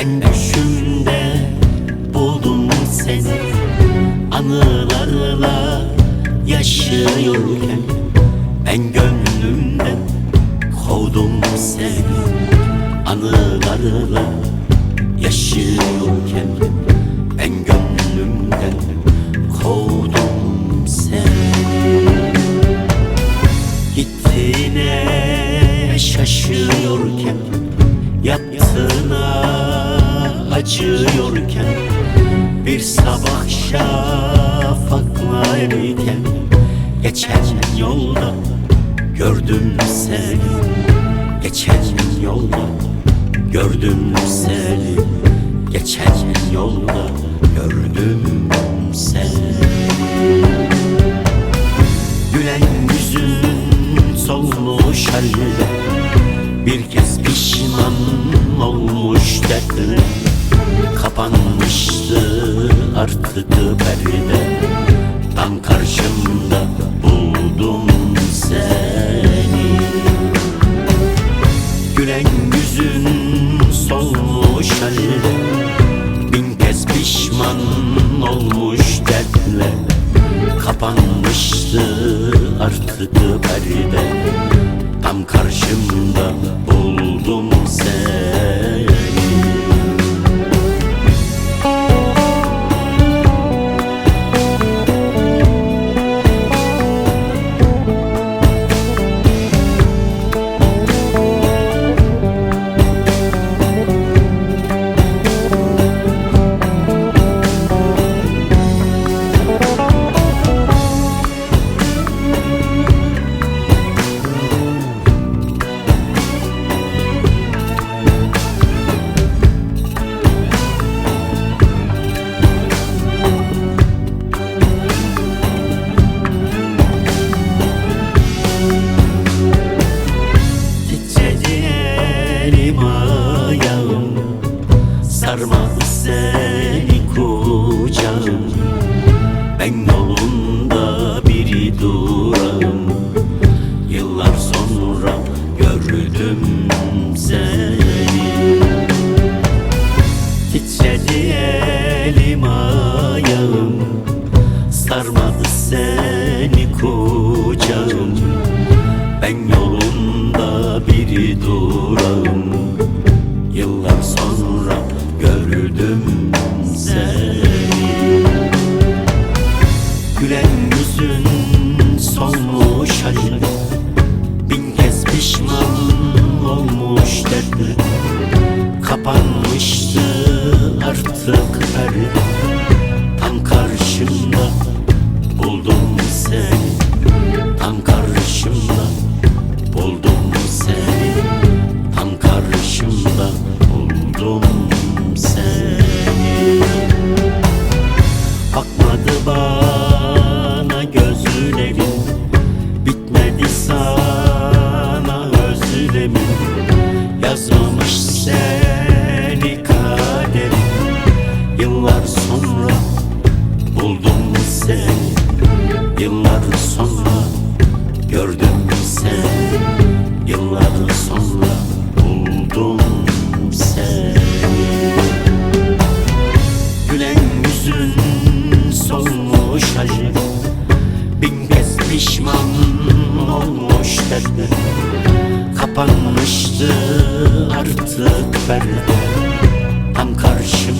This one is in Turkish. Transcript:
Ben düşümde buldum seni. Anılarla yaşıyorken Ben gönlümden kovdum seni. Anılarla yaşıyorken Ben gönlümden kovdum seni. Gittiğine şaşıyorken Bir sabah şafaklarken Geçen yolda gördüm seni. Geçen yolda gördüm seni. Geçen yolda gördüm seni. Gülen yüzün solmuş halde Bir kez pişman olmuş dertler Kapanmıştı artık perde Tam karşımda buldum seni. Gülen yüzün solmuş halde. Bin kez pişman olmuş dertler Kapanmıştı artık perde Tam karşımda buldum seni Ben yolunda biri durağım Yıllar sonra gördüm seni. Titredi elim ayağım. Sarmadı seni kucağım. Ben yolunda biri durağım gördüm seni Yıllar sonra buldum seni Gülen yüzün solmuş halde Bin kez pişman olmuş derdi Kapanmıştı artık perde Tam seni